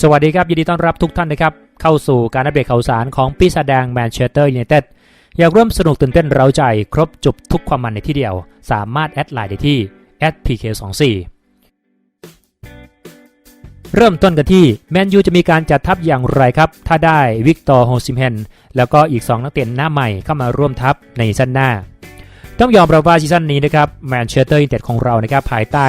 สวัสดีครับ ยินดีต้อนรับทุกท่านนะครับ เข้าสู่การอัปเดตข่าวสารของปีศาจแดงแมนเชสเตอร์ยูไนเต็ดอยากร่วมสนุกตื่นเต้นเร้าใจ ครบจบทุกความมันในที่เดียว สามารถแอดไลน์ได้ที่ @pk24 เริ่มต้นกันที่แมนยูจะมีการจัดทัพอย่างไรครับ ถ้าได้วิกตอร์โฮซิมเฮนแล้วก็อีก 2 นักเตะหน้าใหม่เข้ามาร่วมทัพในซันหน้า ต้องยอมรับว่าซีซั่นนี้นะครับแมนเชสเตอร์ยูไนเต็ดของเรานะครับภายใต้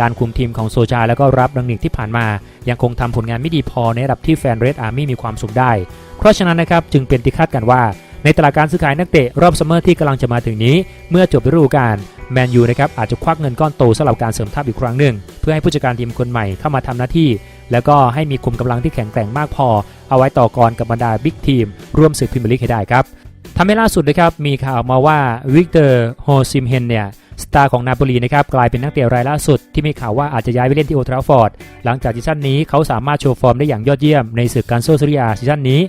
การคุมทีมของโซชาแล้วก็รับรังนิกที่ผ่านมา ยังคงทำผลงานไม่ดีพอในระดับที่แฟนเรดอาร์มี่มีความสุขได้ เพราะฉะนั้นนะครับจึงเป็นที่คาดกันว่า ในตลาดการซื้อขายนักเตะรอบซัมเมอร์ที่กำลังจะมาถึงนี้ เมื่อจบฤดูกาลแมนยูนะครับอาจจะควักเงินก้อนโตสำหรับการเสริมทัพอีกครั้งหนึ่ง เพื่อให้ผู้จัดการทีมคนใหม่เข้ามาทำหน้าที่ แล้วก็ให้มีคุมกำลังที่แข็งแกร่งมากพอ เอาไว้ต่อกรกับบรรดาบิ๊กทีมร่วมศึกพรีเมียร์ลีกให้ได้ครับ ทำให้ล่าสุดนะครับมีข่าวมาว่าวิกเตอร์โฮซิมเฮนเนี่ยสตาร์ของนาโปลีนะครับกลายเป็นนักเตะรายล่าสุดที่มีข่าวว่าอาจจะย้ายไปเล่นที่โอทราฟอร์ด หลังจากซีซั่นนี้เขาสามารถโชว์ฟอร์มได้อย่างยอดเยี่ยมในศึกการโซเซียซีซั่นนี้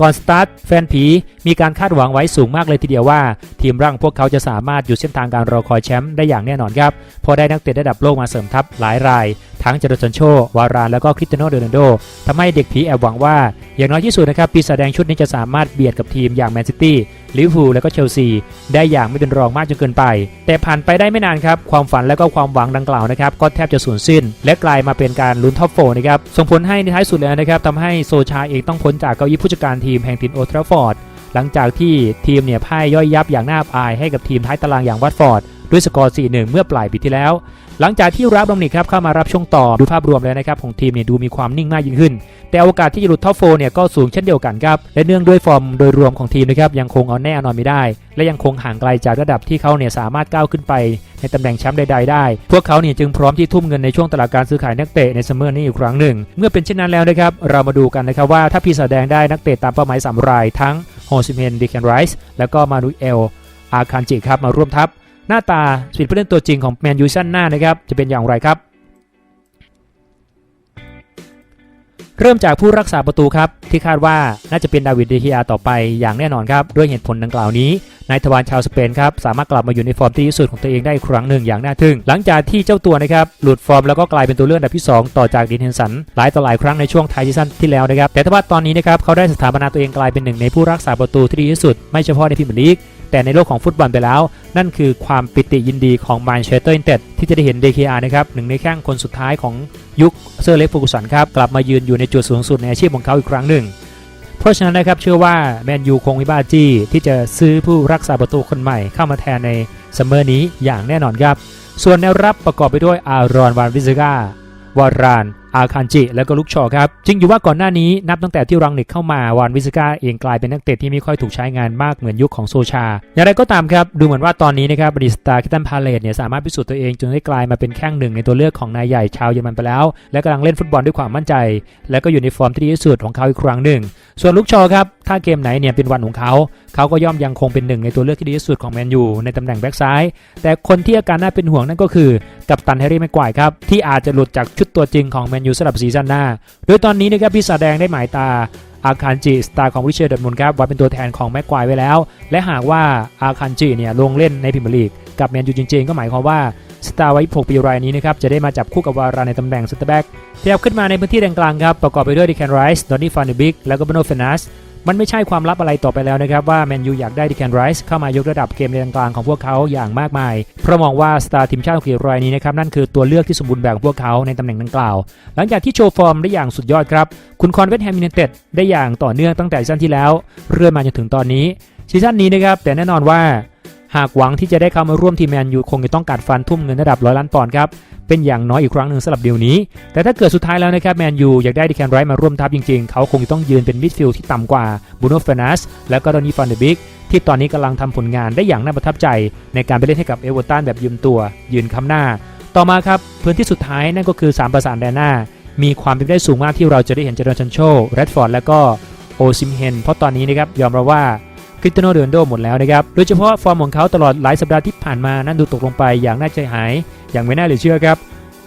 ก่อนสตาร์ทแฟนผีมีการคาดหวังไว้สูงมากเลยทีเดียวว่า ทีมร่างพวกเขาจะสามารถอยู่เส้นทางการรอคอยแชมป์ได้อย่างแน่นอนครับเพอได้นักเตะระดับโลกมาเสริมทัพหลายราย ทั้งเจโรซันโช วาราน แล้วก็คริสเตียโนโรนัลโดทำให้เด็กผีแอบหวังว่า อย่างน้อยที่สุดนะครับปีศาจแดงชุดนี้จะสามารถเบียดกับทีมอย่างแมนซิตี้ลิเวอร์พูลและก็เชลซี ได้อย่างไม่เป็นรองมากจนเกินไป แต่ผ่านไปได้ไม่นานครับ ความฝันและก็ความหวังดังกล่าวนะครับก็แทบจะสูญสิ้น และกลายมาเป็นการลุ้นท็อปโฟนะครับส่งผลให้ในท้ายสุดแล้วนะครับทำให้โซชาเองต้องพ้นจากเก้าอี้ผู้จัดการทีมแห่งถิ่นโอทราฟอร์ดหลังจากที่ทีมเนี่ยพ่ายย่อยยับอย่างน่าอับอายให้กับทีมท้ายตารางอย่างวัตฟอร์ดด้วยสกอร์ 4-1 เมื่อปลายปีที่แล้วหลังจากที่รับดอมนิกครับเข้ามารับช่วงต่อดูภาพรวมแล้วนะครับของทีมเนี่ยดูมีความนิ่งมากยิ่งขึ้น แต่โอกาสที่จะหลุดท็อปโฟเนี่ยก็สูงเช่นเดียวกันครับและเนื่องด้วยฟอร์มโดยรวมของทีมนะครับยังคงเอาแน่อนอนไม่ได้ และยังคงห่างไกลจากระดับที่เขาเนี่ยสามารถก้าวขึ้นไป ในตำแหน่งแชมป์ใดๆได้ พวกเขาเนี่ยจึงพร้อมที่ทุ่มเงินในช่วงตลาดการซื้อขายนักเตะในซัมเมอร์นี้อีกครั้งหนึ่ง เมื่อเป็นเช่นนั้นแล้วนะครับเรามาดูกันนะครับว่าถ้าปีศาจแดงได้นักเตะตามเป้าหมายสามรายทั้งโฮซิเมนดิแคนไรส์แล้วก็มานูเอลอาคันจิครับมาร่วมทัพ หน้าตาสปีดผู้เล่นตัวจริงของแมนยูชั่นหน้านะครับจะเป็นอย่างไรครับ เริ่มจากผู้รักษาประตูครับ ที่คาดว่าน่าจะเป็นดาวิดเดฮิอาต่อไปอย่างแน่นอนครับด้วยเหตุผลดังกล่าวนี้นายทวารชาวสเปนครับสามารถกลับมาอยู่ในฟอร์มที่ดีสุดของตัวเองได้ครั้งหนึ่งอย่างน่าทึ่ง หลังจากที่เจ้าตัวนะครับหลุดฟอร์มแล้วก็กลายเป็นตัวเลือกอันดับที่ 2 ต่อจากดินเฮนสันหลายต่อหลายครั้งในช่วงท้ายซีซั่นที่แล้วนะครับแต่ทว่าตอนนี้นะครับเขาได้สถาปนาตัวเองกลายเป็นหนึ่งในผู้รักษาประตูที่ดีที่สุดไม่เฉพาะในพรีเมียร์ลีก แต่ในโลกของฟุตบอลไปแล้ว นั่นคือความปิติยินดีของแมนเชสเตอร์ยูไนเต็ดที่จะได้เห็น DKR นะครับหนึ่งในแข้งคนสุดท้ายของยุคเซอร์เล็กฟูกุสันครับกลับมายืนอยู่ในจุดสูงสุดในอาชีพของเขาอีกครั้งหนึ่ง เพราะฉะนั้นนะครับเชื่อว่าแมนยูคงไม่บ้าจี้ที่จะซื้อผู้รักษาประตูคนใหม่เข้ามาแทนในซัมเมอร์นี้อย่างแน่นอนครับส่วนแนวรับประกอบไปด้วยอารอนวานวิซกาวาราน อาคันจิ และก็ลุกชอครับจริงอยู่ว่าก่อนหน้านี้นับตั้งแต่ที่รังนิกเข้ามาวานวิสกาเองกลายเป็นนักเตะที่ไม่ค่อยถูกใช้งานมากเหมือนยุคของโซชา อย่างไรก็ตามครับ ดูเหมือนว่าตอนนี้นะครับบริสตาคิตันพาเลตเนี่ยสามารถพิสูจน์ตัวเองจนได้กลายมาเป็นแข้งหนึ่งในตัวเลือกของนายใหญ่ชาวเยอรมันไปแล้ว และกำลังเล่นฟุตบอลด้วยความมั่นใจ และก็อยู่ในฟอร์มที่ดีที่สุดของเขาอีกครั้งหนึ่ง ส่วนลุกชอครับถ้าเกมไหนเนี่ยเป็นวันของเขา เขาก็ย่อมยังคงเป็นหนึ่งในตัวเลือกที่ดีที่สุดของแมนยูในตำแหน่งแบ็กซ้าย แต่คนที่อาการน่าเป็นห่วงนั่นก็คือ กัปตันแฮร์รี่แม็กควายครับ ที่อาจจะหลุดจากชุดตัวจริงของแมนยูสำหรับซีซั่นหน้า โดยตอนนี้นะครับพี่สาแดงได้หมายตาอาคารจิสตาร์ของริเชอร์ดอร์มุนครับไว้เป็นตัวแทนของแม็กควายไว้แล้ว และหากว่าอาคารจิเนี่ยลงเล่นในพรีเมียร์ลีกกับแมนยูจริงๆ ก็หมายความว่าสตาร์ไว้6ปีรายนี้นะครับจะได้มาจับคู่กับวาราในตำแหน่งซ็นเตอร์แบ็กขยับขึ้นมาในพื้นที่แดนกลางครับประกอบไปด้วยดิแคนไรส์ดอนนี่ฟานเดบิกแล้วก็บโนเฟนัส มันไม่ใช่ความลับอะไรต่อไปแล้วนะครับ ว่าแมนยูอยากได้ดิแคนไรส์เข้ามายกระดับเกมในกลางของพวกเขาอย่างมากมาย เพราะมองว่าสตาร์ทีมชาติอังกฤษรายนี้นะครับนั่นคือตัวเลือกที่สมบูรณ์แบบของพวกเขาในตำแหน่งดังกล่าว หลังจากที่โชว์ฟอร์มได้อย่างสุดยอดครับ คุณคอนเวสต์แฮมยูไนเต็ดได้อย่างต่อเนื่องตั้งแต่ซีซั่นที่แล้ว เรื่อยมาจนถึงตอนนี้ซีซั่นนี้นะครับแต่แน่นอนว่า หากหวังที่จะได้เข้ามาร่วมทีมแมนยูคงจะต้องกัดฟันทุ่มเงินระดับร้อยล้านปอนด์ครับ เป็นอย่างน้อยอีกครั้งหนึ่งสำหรับเดียวนี้ แต่ถ้าเกิดสุดท้ายแล้วนะครับแมนยูอยากได้ดิแคนไรท์มาร่วมทัพจริงๆ เขาคงจะต้องยืนเป็นมิดฟิลด์ที่ต่ำกว่าบูโน่เฟนัสและก็ดอนนี่ฟันเดบิกที่ตอนนี้กำลังทำผลงานได้อย่างน่าประทับใจ ในการไปเล่นให้กับเอเวอร์ตันแบบยืมตัว ยืนค้ำหน้า ต่อมาครับพื้นที่สุดท้ายนั่นก็คือ3ประสานแดนหน้า มีความเป็นไปได้สูงมากที่เราจะได้เห็นเจเดนชันโชแรดฟอร์ดและก็โอซิมเฮนเพราะตอนนี้นะครับยอมรับว่า คริสเตียโนโรนัลโดหมดแล้วนะครับ โดยเฉพาะฟอร์มของเขาตลอดหลายสัปดาห์ที่ผ่านมานั้นดูตกลงไปอย่างน่าใจหาย อย่างไม่น่าเหลือเชื่อครับ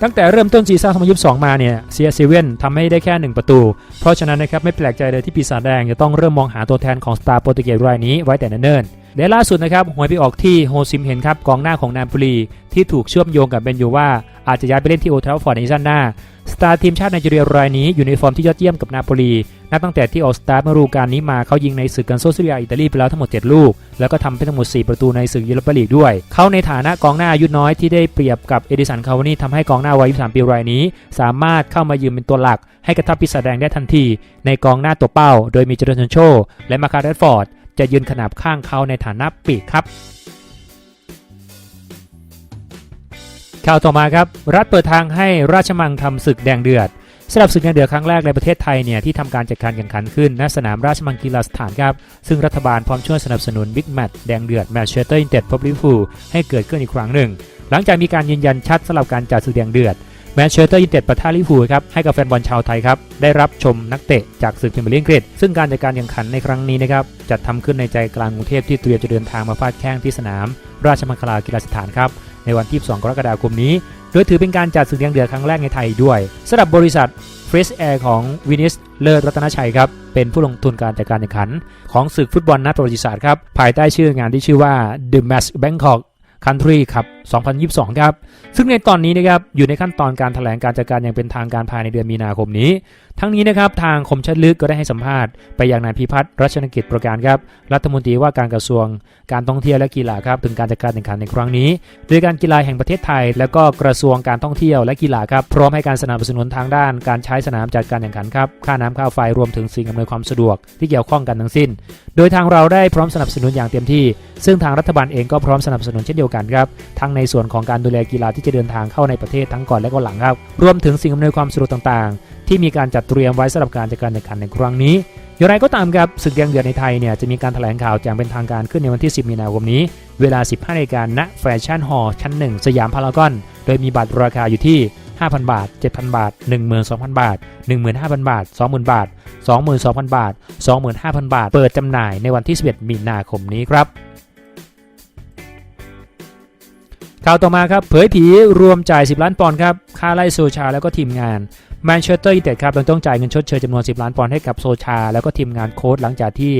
ตั้งแต่เริ่มต้นซีซั่น2022 มาเนี่ยเซียเซเว่นทำให้ได้แค่ 1 ประตู เพราะฉะนั้นนะครับไม่แปลกใจเลยที่ปีศาจแดงจะต้องเริ่มมองหาตัวแทนของสตาร์โปรตุเกสรายนี้ไว้แต่เนิ่น และล่าสุดนะครับหวยไปออกที่โฮซิมเห็นครับกองหน้าของนาโปลีที่ถูกเชื่อมโยงกับเบนยูว่าอาจจะย้ายไปเล่นที่โอทราฟอร์ดในซีซั่นหน้าสตาร์ทีมชาติไนจีเรียรายนี้อยู่ในฟอร์มที่ยอดเยี่ยมกับนาโปลีนับตั้งแต่ที่ออกสตาร์ทเมื่อฤดูกาลนี้มาเขายิงในศึกกันโซซิเซียอิตาลีไปแล้วทั้งหมด 7 ลูก แล้วก็ทำไปทั้งหมด 4 ประตูในศึกยูโรปาลีกด้วย เขาในฐานะกองหน้าอายุน้อยที่ได้เปรียบกับเอดิสันคาวานี่ทำให้กองหน้าวัย 23 ปีรายนี้ สามารถเข้ามายืนเป็นตัวหลัก ให้กระทับปีศาจแดงได้ทันที ในกองหน้าตัวเป้า โดยมีเจอร์นโช และมาคาเรตฟอร์ด จะยืนขนาบข้างเขาในฐานะปีกครับ ข่าวต่อมาครับ รัฐเปิดทางให้ราชมังทำศึกแดงเดือดสำหรับศึกแดงเดือดครั้งแรกในประเทศไทยเนี่ยที่ทำการจัดการแข่งขันขึ้นณสนามราชมังกีฬาสถานครับ ซึ่งรัฐบาลพร้อมช่วยสนับสนุนบิ๊กแมตช์แดงเดือดแมตช์เชสเตอร์ยูไนเต็ดพบลิเวอร์พูให้เกิดขึ้นอีกครั้งหนึ่ง หลังจากมีการยืนยันชัดสำหรับการจัดศึกแดงเดือด แมนเชสเตอร์ยูไนเต็ดปะทะลิเวอร์พูลครับให้กับแฟนบอลชาวไทยครับได้รับชมนักเตะจากศึกพรีเมียร์ลีกอังกฤษซึ่งการจัดการแข่งขันในครั้งนี้นะครับจัดทำขึ้นในใจกลางกรุงเทพที่เตรียมจะเดินทางมาฟาดแข้งที่สนาม ราชมังคลากีฬาสถานครับในวันที่ 2 กรกฎาคมนี้ โดยถือเป็นการจัดศึกแดงเดือดครั้งแรกในไทยด้วยสำหรับบริษัทฟรีสแอร์ของวินิสเลิศรัตนชัยครับเป็นผู้ลงทุนการจัดการแข่งขัน ของศึกฟุตบอลนัดประวัติศาสตร์ครับภายใต้ชื่องานที่ชื่อว่า The Match Bangkok Country ครับ 2022 ครับ ซึ่งในตอนนี้นะครับ อยู่ในขั้นตอนการแถลงการจัดการอย่างเป็นทางการภายในเดือนมีนาคมนี้ ทั้งนี้นะครับ ทางคมชัดลึกก็ได้ให้สัมภาษณ์ไปยังนายพิพัฒน์รัชนกิจประการครับ รัฐมนตรีว่าการกระทรวง การท่องเที่ยวและกีฬาครับ ถึงการจัดการแข่งขันในครั้งนี้ โดยการกีฬาแห่งประเทศไทย และก็กระทรวงการท่องเที่ยวและกีฬาครับ พร้อมให้การสนับสนุนทางด้าน การใช้สนามจัดการแข่งขันครับ ค่าน้ำค่าไฟรวมถึงสิ่งอำนวยความสะดวกที่เกี่ยวข้องกันทั้งสิ้น โดยทางเราได้พร้อมสนับสนุนอย่างเต็มที่ ซึ่งทางรัฐบาลเองก็พร้อมสนับสนุนเช่นเดียวกันครับทั้งในส่วนของการดูแลกีฬาที่จะเดินทางเข้าในประเทศทั้งก่อนและก็หลังครับรวมถึงสิ่งอำนวยความสะดวกต่างๆ ที่มีการจัดเตรียมไว้สำหรับการจัดการแข่งขันในครั้งนี้อย่างไรก็ตามครับศึกแดงเดือดในไทยเนี่ยจะมีการแถลงข่าวอย่างเป็นทางการขึ้นในวันที่ 10 มีนาคมนี้ เวลา 15นาฬิกาณแฟชั่นฮอลล์ชั้น 1 สยามพารากอน โดยมีบัตรราคาอยู่ที่ 5,000 บาท 7,000 บาท 12,000 บาท 15,000 บาท 20,000 บาท 22,000 บาท 25,000 บาท เปิดจำหน่ายในวันที่ 11 มีนาคมนี้ครับ ข่าวต่อมาครับเผยผีรวมจ่าย 10 ล้านปอนด์ครับค่าไล่โซชาแล้วก็ทีมงานแมนเชสเตอร์ยูไนเต็ดครับยังต้องจ่ายเงินชดเชยจำนวน 10 ล้านปอนด์ให้กับโซชา แล้วก็ทีมงานโค้ชหลังจากที่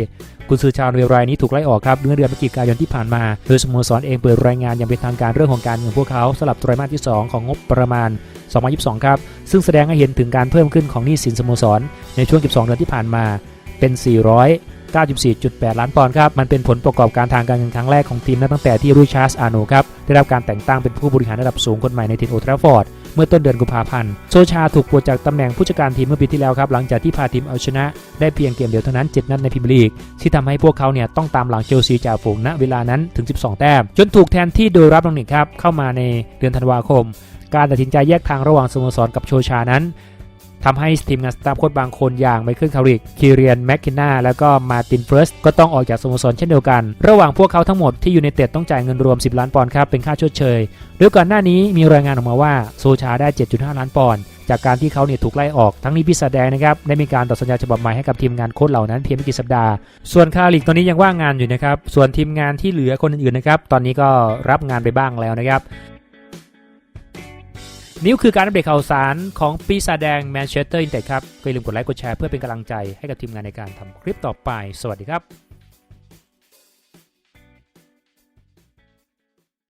กุนซือชาวเรียรายนี้ถูกไล่ออกครับเมื่อเดือนพฤศจิกายนที่ผ่านมา โดยสโมสรเองเปิดรายงานอย่างเป็นทางการเรื่องของการเงินพวกเขาสำหรับไตรมาสที่ 2 ของงบประมาณ 2022 ครับ ซึ่งแสดงให้เห็นถึงการเพิ่มขึ้นของหนี้สินสโมสรในช่วง 12 เดือนที่ผ่านมา เป็น 494.8 ล้านปอนด์ครับ มันเป็นผลประกอบการทางการเงินครั้งแรกของทีมนับตั้งแต่ที่รูชาร์สอาโนครับ ได้รับการแต่งตั้งเป็นผู้บริหารระดับสูงคนใหม่ในทีมโอทราฟอร์ดเมื่อต้นเดือนกุมภาพันธ์ โซชาถูกปลดจากตำแหน่งผู้จัดการทีมเมื่อปีที่แล้วครับ หลังจากที่พาทีมเอาชนะ ได้เพียงเกมเดียวเท่านั้น 7 นัดในพรีเมียร์ลีก ที่ทำให้พวกเขาเนี่ยต้องตามหลังเชลซีจ่าฝูงณเวลานั้นถึง 12 แต้ม จนถูกแทนที่โดยรับลังนิกครับเข้ามาในเดือนธันวาคม การตัดสินใจแยกทางระหว่างสโมสรกับโชชานั้น ทำให้ทีมงานสตาฟโค้ชบางคนอย่างไมเคิลคาริกคีเรียนแมคคินนาแล้วก็มาตินเฟิร์สก็ต้องออกจากสโมสรเช่นเดียวกัน ระหว่างพวกเขาทั้งหมดที่ยู่ในเต็ดต้องจ่ายเงินรวม 10 ล้านปอนด์ครับเป็นค่าชดเชยโดยก่อนหน้านี้มีรายงานออกมาว่าโซชาได้ 7.5 ล้านปอนด์จากการที่เขาเนี่ยถูกไล่ออกทั้งนี้พิซาแดงนะครับได้มีการต่อสัญญาฉบับใหม่ให้กับทีมงานโค้ชเหล่านั้นเพียงไม่กี่สัปดาห์ ส่วนคาริกตอนนี้ยังว่างงานอยู่นะครับส่วนทีมงานที่เหลือคนอื่นๆนะครับตอนนี้ก็รับงานไปบ้างแล้วนะครับ นี่คือการอัปเดตข่าวสารของปีศาจแดงแมนเชสเตอร์ยูไนเต็ดครับอย่าลืมกดไลค์กดแชร์เพื่อเป็นกำลังใจให้กับทีมงานในการทำคลิปต่อไป สวัสดีครับ